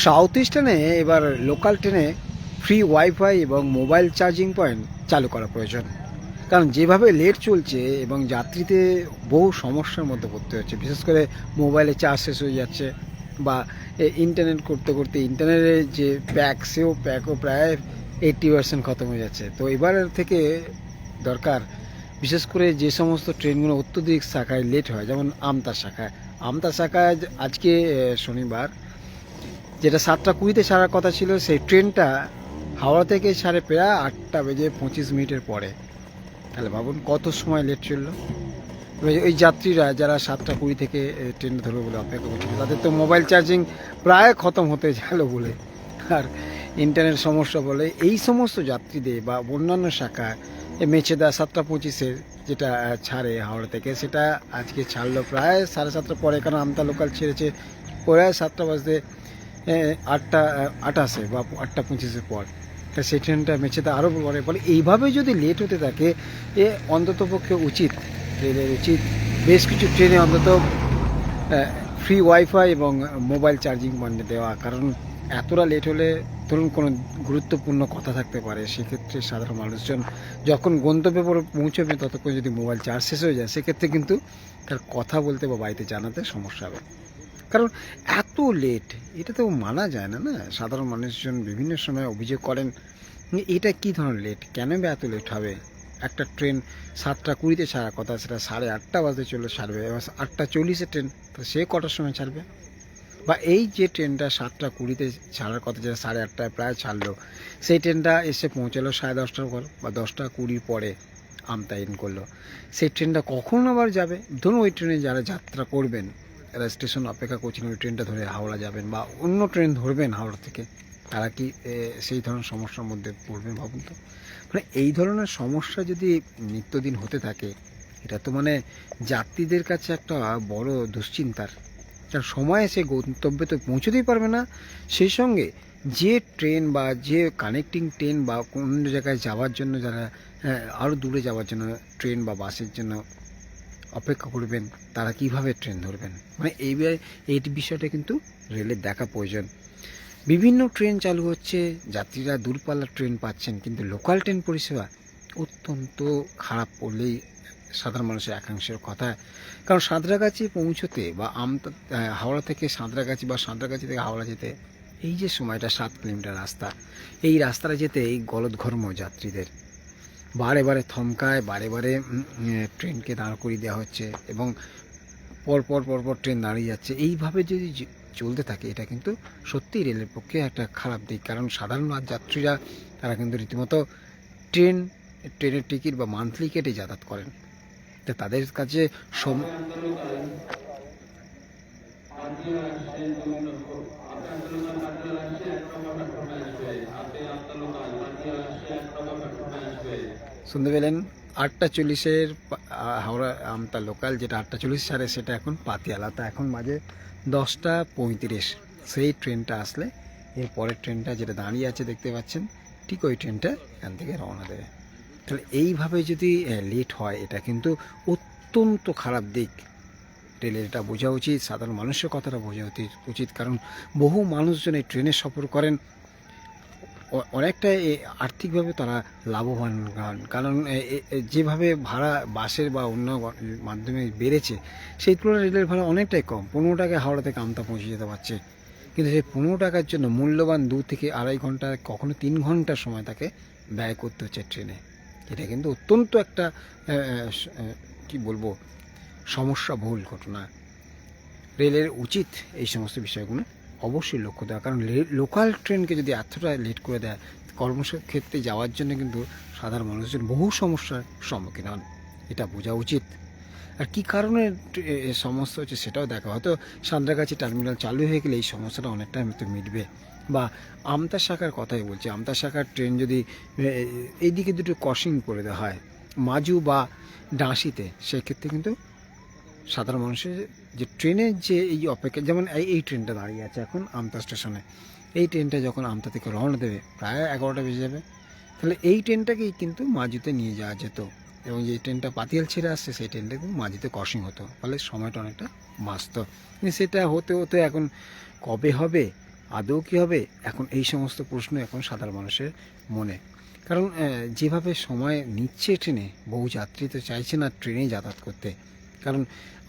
South ইস্টার্নে এবার local ট্রেনে free wifi এবং মোবাইল চার্জিং পয়েন্ট চালু করা প্রয়োজন। কারণ যেভাবে লেট চলছে এবং যাত্রীতে বহু সমস্যার মধ্যে পড়তে হচ্ছে, বিশেষ করে মোবাইলে চার্জ শেষ হয়ে যাচ্ছে বা ইন্টারনেট করতে করতে ইন্টারনেটের যে প্যাক, সেও প্যাকও প্রায় এইট্টি পার্সেন্ট খতম হয়ে যাচ্ছে। তো এবার থেকে দরকার বিশেষ করে যে সমস্ত ট্রেনগুলো অত্যধিক শাখায় লেট হয়, যেমন আমতা শাখায় আমতা শাখায় আজকে শনিবার যেটা সাতটা কুড়িতে ছাড়ার কথা ছিল, সেই ট্রেনটা হাওড়া থেকে ছাড়ে প্রায় আটটা বেজে পঁচিশ মিনিটের পরে। তাহলে ভাবুন কত সময় লেট চলল। ওই যাত্রীরা যারা সাতটা কুড়ি থেকে ট্রেন ধরবে বলে অপেক্ষা করছিল, তাদের তো মোবাইল চার্জিং প্রায় খতম হতে গেল বলে। আর ইন্টারনেট সমস্যা বলে, এই সমস্ত যাত্রীদের বা অন্যান্য শাখা, এ মেচেদা সাতটা পঁচিশের যেটা ছাড়ে হাওড়া থেকে, সেটা আজকে ছাড়লো প্রায় সাড়ে সাতটা পরে, কারণ আমতা লোকাল ছেড়েছে, প্রায় সাতটা বাজতে আটটা আটাশে বা আটটা পঁচিশের পর। তা সেই ট্রেনটা মেচেদা আরও পরে বলে এইভাবে যদি লেট হতে থাকে, এ, অন্তত পক্ষে উচিত রেলের উচিত বেশ কিছু ট্রেনে অন্তত ফ্রি ওয়াইফাই এবং মোবাইল চার্জিং পয়েন্ট দেওয়া। কারণ এতটা লেট হলে ধরুন কোনো গুরুত্বপূর্ণ কথা থাকতে পারে। সেক্ষেত্রে সাধারণ মানুষজন যখন গন্তব্যে পরে পৌঁছবে ততক্ষণ যদি মোবাইল চার্জ শেষ হয়ে যায়, সেক্ষেত্রে কিন্তু তার কথা বলতে বা বাড়িতে জানাতে সমস্যা হবে। কারণ এত লেট এটা তো মানা যায় না না? সাধারণ মানুষজন বিভিন্ন সময় অভিযোগ করেন এটা কি ধরনের লেট কেন বা এত লেট হবে? একটা ট্রেন সাতটা কুড়িতে ছাড়ার কথা, সেটা সাড়ে আটটা বাজতে চলে ছাড়বে। এবার আটটা চল্লিশে ট্রেন তো সে কটার সময় ছাড়বে? বা এই যে ট্রেনটা সাতটা কুড়িতে ছাড়ার কথা, যেটা সাড়ে আটটায় প্রায় ছাড়লো, সেই ট্রেনটা এসে পৌঁছালো সাড়ে দশটার পর, বা দশটা কুড়ির পরে আমতায়ন করল। সেই ট্রেনটা কখন আবার যাবে? ধরুন ওই ট্রেনে যারা যাত্রা করবেন এরা স্টেশন অপেক্ষা করছেন, ওই ট্রেনটা ধরে হাওড়া যাবেন বা অন্য ট্রেন ধরবেন হাওড়া থেকে। তারা কি সেই ধরনের সমস্যার মধ্যে পড়বেন ভাবুন তো? মানে এই ধরনের সমস্যা যদি নিত্যদিন হতে থাকে, এটা তো মানে যাত্রীদের কাছে একটা বড় দুশ্চিন্তার। কারণ সময়ে সে গন্তব্যে তো পৌঁছতেই পারবে না। সেই সঙ্গে যে ট্রেন বা যে কানেক্টিং ট্রেন বা কোন জায়গায় যাওয়ার জন্য যারা আরও দূরে যাওয়ার জন্য, ট্রেন বা বাসের জন্য অপেক্ষা করবেন, তারা কীভাবে ট্রেন ধরবেন? মানে এই এই বিষয়টা কিন্তু রেলের দেখা প্রয়োজন। বিভিন্ন ট্রেন চালু হচ্ছে, যাত্রীরা দূরপাল্লার ট্রেন পাচ্ছেন, কিন্তু লোকাল ট্রেন পরিষেবা অত্যন্ত খারাপ পড়লেই সাধারণ মানুষের একাংশের কথা। কারণ সাঁতরাগাছি পৌঁছতে বা আমতা হাওড়া থেকে সাঁতরাগাছি বা সাঁতরাগাছি থেকে হাওড়া যেতে, এই যে সময়টা, সাত কিলোমিটার রাস্তা, এই রাস্তাটা যেতে এই গলদঘর্ম যাত্রীদের। বারে বারে থমকায় বারে বারে ট্রেনকে দাঁড় করিয়ে দেওয়া হচ্ছে এবং পর পর পর পর ট্রেন দাঁড়িয়ে যাচ্ছে এইভাবে যদি চলতে থাকে এটা কিন্তু সত্যিই রেলের পক্ষে একটা খারাপ দিক কারণ সাধারণ যাত্রীরা তারা কিন্তু রীতিমতো ট্রেন ট্রেনের টিকিট বা মান্থলি কেটে যাতায়াত করেন তা তাদের কাছে সম শুনতে পেলেন আটটা চল্লিশের হাওড়া আমতা লোকাল যেটা আটটা চল্লিশ ছাড়ে সেটা এখন পাতিয়ালা। তা এখন মাঝে দশটা পঁয়ত্রিশ। সেই ট্রেনটা আসলে এর পরের ট্রেনটা যেটা দাঁড়িয়ে আছে দেখতে পাচ্ছেন, ঠিক ওই ট্রেনটা এখান থেকে রওনা দেবে। তাহলে এইভাবে যদি লেট হয়, এটা কিন্তু অত্যন্ত খারাপ দিক। রেলের এটা বোঝা উচিত, সাধারণ মানুষের কথাটা বোঝা উচিত উচিত। কারণ বহু মানুষজন এই ট্রেনে সফর করেন অনেকটা আর্থিকভাবে তারা লাভবান হন কারণ যেভাবে ভাড়া বাসের বা অন্য মাধ্যমে বেড়েছে, সেই তুলনায় রেলের ভাড়া অনেকটাই কম। পনেরো টাকায় হাওড়া থেকে আমতা পৌঁছে যেতে পারছে। কিন্তু সেই পনেরো টাকার জন্য মূল্যবান দু থেকে আড়াই ঘণ্টা, কখনো তিন ঘণ্টার সময় তাকে ব্যয় করতে হচ্ছে ট্রেনে। এটা কিন্তু অত্যন্ত একটা কি বলব সমস্যা বহুল ঘটনা। রেলের উচিত এই সমস্ত বিষয়গুলো অবশ্যই লক্ষ্য দেওয়া। কারণ লোকাল ট্রেনকে যদি এতটা লেট করে দেয়, কর্মক্ষেত্রে যাওয়ার জন্য কিন্তু সাধারণ মানুষজন বহু সমস্যার সম্মুখীন হন। এটা বোঝা উচিত। আর কি কারণে সমস্যা হচ্ছে সেটাও দেখা। হয়তো সান্দ্রাগাছি টার্মিনাল চালু হয়ে গেলে এই সমস্যাটা অনেকটা হয়তো মিটবে। বা আমতা শাখার কথাই বলছি। আমতা শাখার ট্রেন যদি এইদিকে দুটো ক্রসিং করে দেওয়া হয় মাজু বা ডাঁশিতে, সেক্ষেত্রে কিন্তু সাধারণ মানুষের যে ট্রেনের যে এই অপেক্ষা, যেমন এই ট্রেনটা দাঁড়িয়ে আছে এখন আমতা স্টেশনে। এই ট্রেনটা যখন আমতা থেকে রওনা দেবে, প্রায় এগারোটা বেজে যাবে। তাহলে এই ট্রেনটাকেই কিন্তু মাঝিতে নিয়ে যাওয়া যেত। এবং যে ট্রেনটা পাতিয়াল ছেড়ে আসছে, সেই ট্রেনটা কিন্তু মাঝিতে ক্রসিং হতো। ফলে সময়টা অনেকটা বাঁচত। সেটা হতে হতে এখন কবে হবে, আদৌ কী হবে, এখন এই সমস্ত প্রশ্ন এখন সাধারণ মানুষের মনে। কারণ যেভাবে সময় নিচ্ছে ট্রেনে, বহু যাত্রী তো চাইছে না ট্রেনেই যাতায়াত করতে। কারণ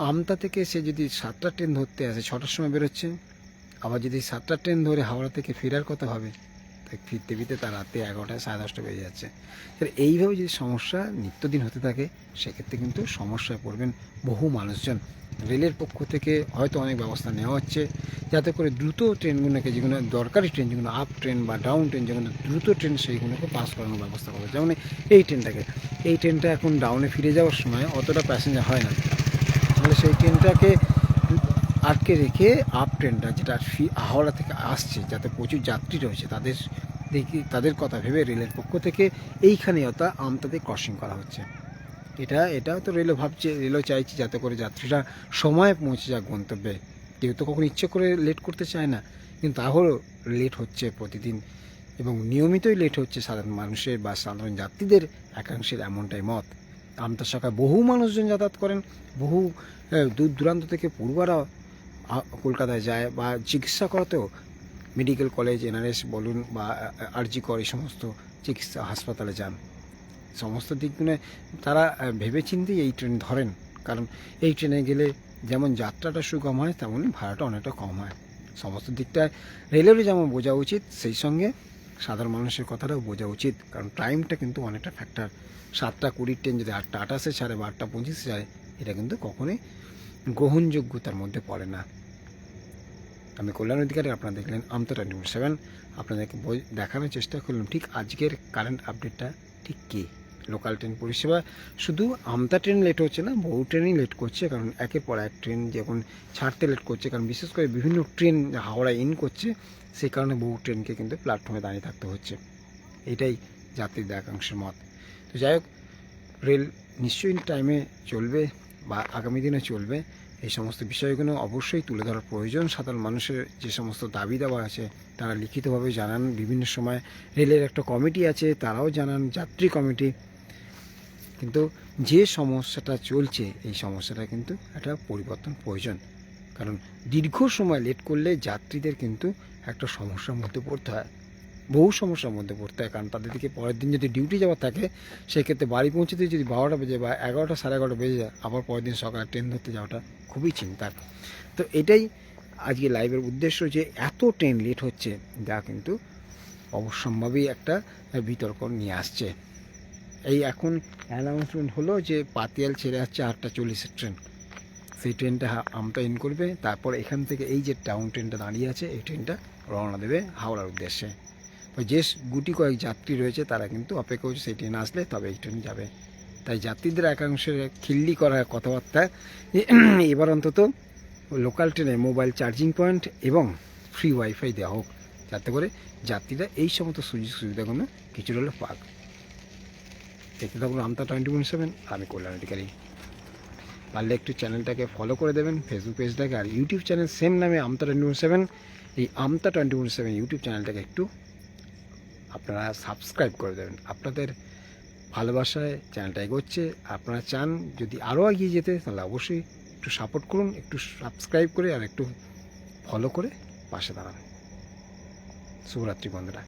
আমতা থেকে সে যদি সাতটা ট্রেন ধরতে আসে, ছটার সময় বেরোচ্ছে, আবার যদি সাতটা ট্রেন ধরে হাওড়া থেকে ফেরার কথা হবে তাই ফিরতে ফিরতে তার রাতে এগারোটা, সাড়ে দশটা বেজে যাচ্ছে। তাহলে এইভাবে যদি সমস্যা নিত্যদিন হতে থাকে, সেক্ষেত্রে কিন্তু সমস্যায় পড়বেন বহু মানুষজন। রেলের পক্ষ থেকে হয়তো অনেক ব্যবস্থা নেওয়া হচ্ছে, যাতে করে দ্রুত ট্রেনগুলোকে, যেগুলো দরকারি ট্রেন, যেগুলো আপ ট্রেন বা ডাউন ট্রেন, যেগুলো দ্রুত ট্রেন, সেইগুলোকে পাস করানোর ব্যবস্থা করবে যেমন এই ট্রেনটাকে, এই ট্রেনটা এখন ডাউনে ফিরে যাওয়ার সময় অতটা প্যাসেঞ্জার হয় না। তাহলে সেই ট্রেনটাকে আটকে রেখে আপ ট্রেনটা যেটা ফি, হাওড়া থেকে আসছে, যাতে প্রচুর যাত্রী রয়েছে, তাদের দেখি, তাদের কথা ভেবে রেলের পক্ষ থেকে এইখানে অর্থাৎ আমতাতে ক্রসিং করা হচ্ছে। এটা, এটাও তো রেলও ভাবছে, রেলও চাইছে যাতে করে যাত্রীরা সময়ে পৌঁছে যাক গন্তব্যে। কেউ তো কখনো ইচ্ছে করে লেট করতে চায় না, কিন্তু তাহলেও লেট হচ্ছে প্রতিদিন এবং নিয়মিতই লেট হচ্ছে সাধারণ মানুষের বা সাধারণ যাত্রীদের একাংশের এমনটাই মত। আমতা শাখায় বহু মানুষজন যাতায়াত করেন, বহু দূর দূরান্ত থেকে আ- কলকাতায় যায় বা চিকিৎসা করাতেও মেডিকেল কলেজ এনআরএস বলুন বা আরজি কর এই সমস্ত চিকিৎসা হাসপাতালে যান। সমস্ত দিকগুলো তারা ভেবেচিন্তেই এই ট্রেন ধরেন। কারণ এই ট্রেনে গেলে যেমন যাত্রাটা সুগম হয় তেমনই ভাড়াটা অনেকটা কম হয়। সমস্ত দিকটায় রেলেরও যেমন বোঝা উচিত, সেই সঙ্গে সাধারণ মানুষের কথাটাও বোঝা উচিত। কারণ টাইমটা কিন্তু অনেকটা ফ্যাক্টর সাতটা কুড়ির ট্রেন যদি আটটা আঠাশে ছাড়ে বা আটটা পঁচিশে ছাড়ে, এটা কিন্তু কখনোই গ্রহণযোগ্যতার মধ্যে পড়ে না। আমি কল্যাণ অধিকারী, আপনারা দেখলেন আমতা টোয়েন্টি ফোর সেভেন আপনাদেরকে দেখানোর চেষ্টা করলাম। ঠিক আজকের কারেন্ট আপডেটটা ঠিক কী? লোকাল ট্রেন পরিষেবা। শুধু আমতা ট্রেন লেট হচ্ছে না, বহু ট্রেনই লেট করছে, কারণ একের পর এক ট্রেন যখন ছাড়তে লেট করছে, কারণ বিশেষ করে বিভিন্ন ট্রেন হাওড়া ইন করছে, সেই কারণে বহু ট্রেনকে কিন্তু প্ল্যাটফর্মে দাঁড়িয়ে থাকতে হচ্ছে। এটাই যাত্রীদের একাংশের মত। তো যাই হোক রেল নিশ্চয়ই টাইমে চলবে বা আগামী দিনে চলবে। এই সমস্ত বিষয়গুলো অবশ্যই তুলে ধরার প্রয়োজন। সাধারণ মানুষের যে সমস্ত দাবি দেওয়া আছে, তারা লিখিতভাবে জানান। বিভিন্ন সময় রেলের একটা কমিটি আছে, তারাও জানান। যাত্রী কমিটি কিন্তু যে সমস্যাটা চলছে, এই সমস্যাটা কিন্তু একটা পরিবর্তন প্রয়োজন। কারণ দীর্ঘ সময় লেট করলে যাত্রীদের কিন্তু একটা সমস্যার মধ্যে পড়তে হয়। বহু সমস্যার মধ্যে পড়তে হয়। কারণ তাদের দিকে পরের দিন যদি ডিউটি যাওয়ার থাকে, সেক্ষেত্রে বাড়ি পৌঁছতে যদি বারোটা বেজে বা এগারোটা সাড়ে এগারোটা বেজে যায়, আবার পরের দিন সকালে ট্রেন ধরতে যাওয়াটা খুবই চিন্তার। তো এটাই আজকে লাইভের উদ্দেশ্য যে এত ট্রেন লেট হচ্ছে, যা কিন্তু অবশ্যম্ভাবী একটা বিতর্ক নিয়ে আসছে। এই এখন অ্যানাউন্সমেন্ট হলো যে পাতিয়াল ছেড়ে যাচ্ছে আটটা চল্লিশের ট্রেন সেই ট্রেনটা হা- আমতা ইন করবে, তারপর এখান থেকে এই যে টাউন ট্রেনটা দাঁড়িয়ে আছে, এই ট্রেনটা রওনা দেবে হাওড়ার উদ্দেশ্যে। যে গুটি কয়েক যাত্রী রয়েছে, তারা কিন্তু অপেক্ষা করছে সেই ট্রেন আসলে তবে এই ট্রেন যাবে। তাই যাত্রীদের একাংশের খিল্লি করার কথাবার্তা এবার অন্তত লোকাল ট্রেনে মোবাইল চার্জিং পয়েন্ট এবং ফ্রি ওয়াইফাই দেওয়া হোক, যাতে করে যাত্রীরা এই সমস্ত সুযোগ সুবিধাগুলো কিছুটা হলেও পাক। দেখতে থাকুন আমতা টোয়েন্টি ওয়ান সেভেন আমি কল্যাণ অধিকারী। পারলে একটু চ্যানেলটাকে ফলো করে দেবেন ফেসবুক পেজটাকে আর ইউটিউব চ্যানেল সেম নামে আমতা টোয়েন্টি ওয়ান সেভেন এই Amta twenty one seven YouTube চ্যানেলটাকে একটু আপনারা সাবস্ক্রাইব করে দেবেন। আপনাদের ভালোবাসায় চ্যানেলটা এগোচ্ছে। আপনারা চান যদি আরও এগিয়ে যেতে, তাহলে অবশ্যই একটু সাপোর্ট করুন, একটু সাবস্ক্রাইব করে আর একটু ফলো করে পাশে দাঁড়ান। শুভরাত্রি বন্ধুরা।